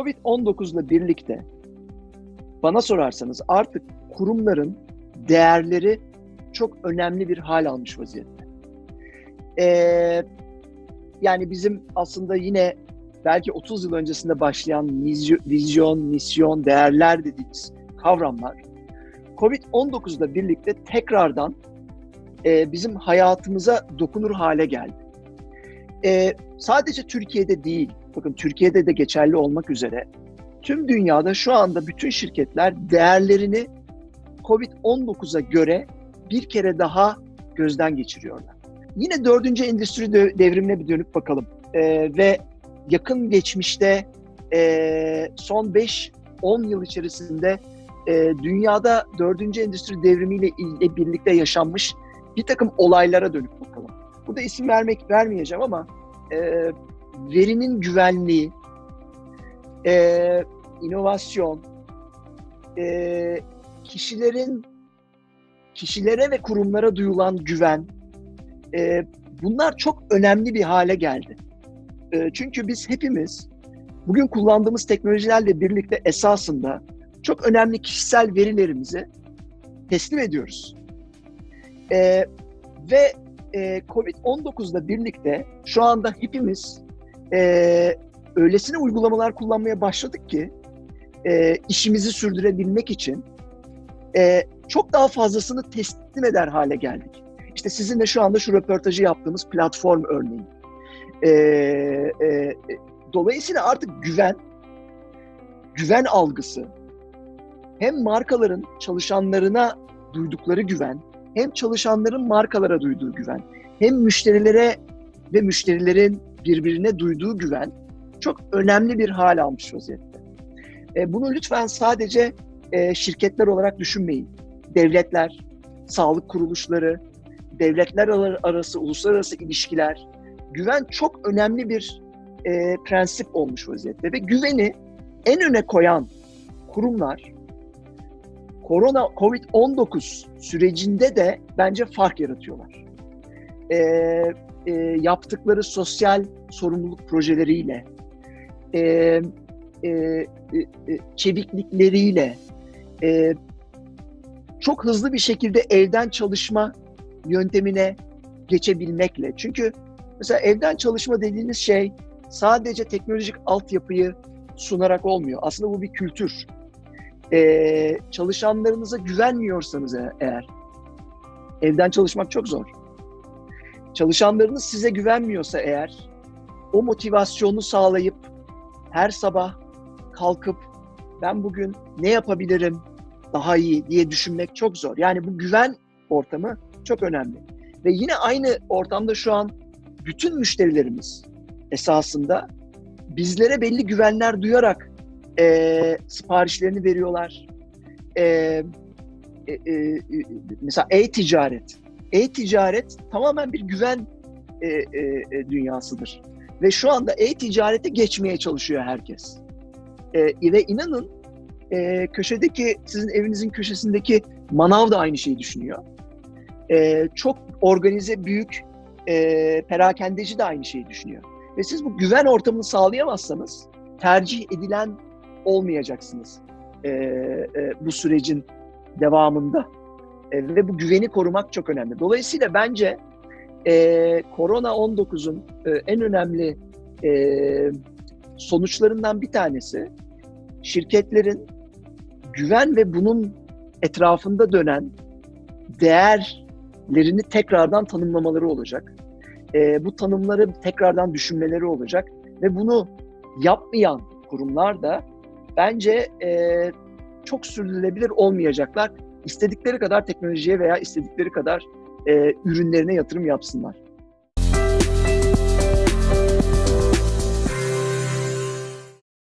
Covid-19 ile birlikte bana sorarsanız artık kurumların değerleri çok önemli bir hal almış vaziyette. Ee, yani bizim aslında yine belki 30 yıl öncesinde başlayan vizyon, misyon, değerler dediğimiz kavramlar Covid-19 ile birlikte tekrardan e, bizim hayatımıza dokunur hale geldi. E, sadece Türkiye'de değil, bakın Türkiye'de de geçerli olmak üzere tüm dünyada şu anda bütün şirketler değerlerini Covid-19'a göre bir kere daha gözden geçiriyorlar. Yine dördüncü endüstri devrimine bir dönüp bakalım. E, ve yakın geçmişte e, son 5-10 yıl içerisinde e, dünyada dördüncü endüstri devrimiyle ile birlikte yaşanmış bir takım olaylara dönüp bakalım. Burada isim vermek vermeyeceğim ama e, verinin güvenliği, e, inovasyon, e, kişilerin kişilere ve kurumlara duyulan güven, e, bunlar çok önemli bir hale geldi. E, çünkü biz hepimiz bugün kullandığımız teknolojilerle birlikte esasında çok önemli kişisel verilerimizi teslim ediyoruz. E, ve e, Covid-19'la birlikte şu anda hepimiz e, öylesine uygulamalar kullanmaya başladık ki e, işimizi sürdürebilmek için e, çok daha fazlasını teslim eder hale geldik. İşte sizinle şu anda şu röportajı yaptığımız platform örneği. E, e, dolayısıyla artık güven, güven algısı, hem markaların çalışanlarına duydukları güven, hem çalışanların markalara duyduğu güven, hem müşterilere ve müşterilerin birbirine duyduğu güven çok önemli bir hal almış vaziyette. E, bunu lütfen sadece e, şirketler olarak düşünmeyin. Devletler, sağlık kuruluşları, devletler arası, uluslararası ilişkiler, güven çok önemli bir e, prensip olmuş vaziyette ve güveni en öne koyan kurumlar korona Covid-19 sürecinde de bence fark yaratıyorlar. E, e, yaptıkları sosyal sorumluluk projeleriyle, e, e, e, çeviklikleriyle, e, çok hızlı bir şekilde evden çalışma yöntemine geçebilmekle. Çünkü mesela evden çalışma dediğiniz şey sadece teknolojik altyapıyı sunarak olmuyor. Aslında bu bir kültür e, çalışanlarınıza güvenmiyorsanız e, eğer, evden çalışmak çok zor. Çalışanlarınız size güvenmiyorsa eğer, o motivasyonu sağlayıp her sabah kalkıp ben bugün ne yapabilirim daha iyi diye düşünmek çok zor. Yani bu güven ortamı çok önemli. Ve yine aynı ortamda şu an bütün müşterilerimiz esasında bizlere belli güvenler duyarak e, siparişlerini veriyorlar. E, e, e, mesela e-ticaret. E-ticaret tamamen bir güven e, e, e, dünyasıdır. Ve şu anda e-ticarete geçmeye çalışıyor herkes. E, ve inanın e, köşedeki, sizin evinizin köşesindeki manav da aynı şeyi düşünüyor. E, çok organize, büyük e, perakendeci de aynı şeyi düşünüyor. Ve siz bu güven ortamını sağlayamazsanız tercih edilen olmayacaksınız e, e, bu sürecin devamında. E, ve bu güveni korumak çok önemli. Dolayısıyla bence e, Korona 19'un e, en önemli e, sonuçlarından bir tanesi şirketlerin güven ve bunun etrafında dönen değerlerini tekrardan tanımlamaları olacak. E, bu tanımları tekrardan düşünmeleri olacak ve bunu yapmayan kurumlar da bence e, çok sürdürülebilir olmayacaklar. İstedikleri kadar teknolojiye veya istedikleri kadar e, ürünlerine yatırım yapsınlar.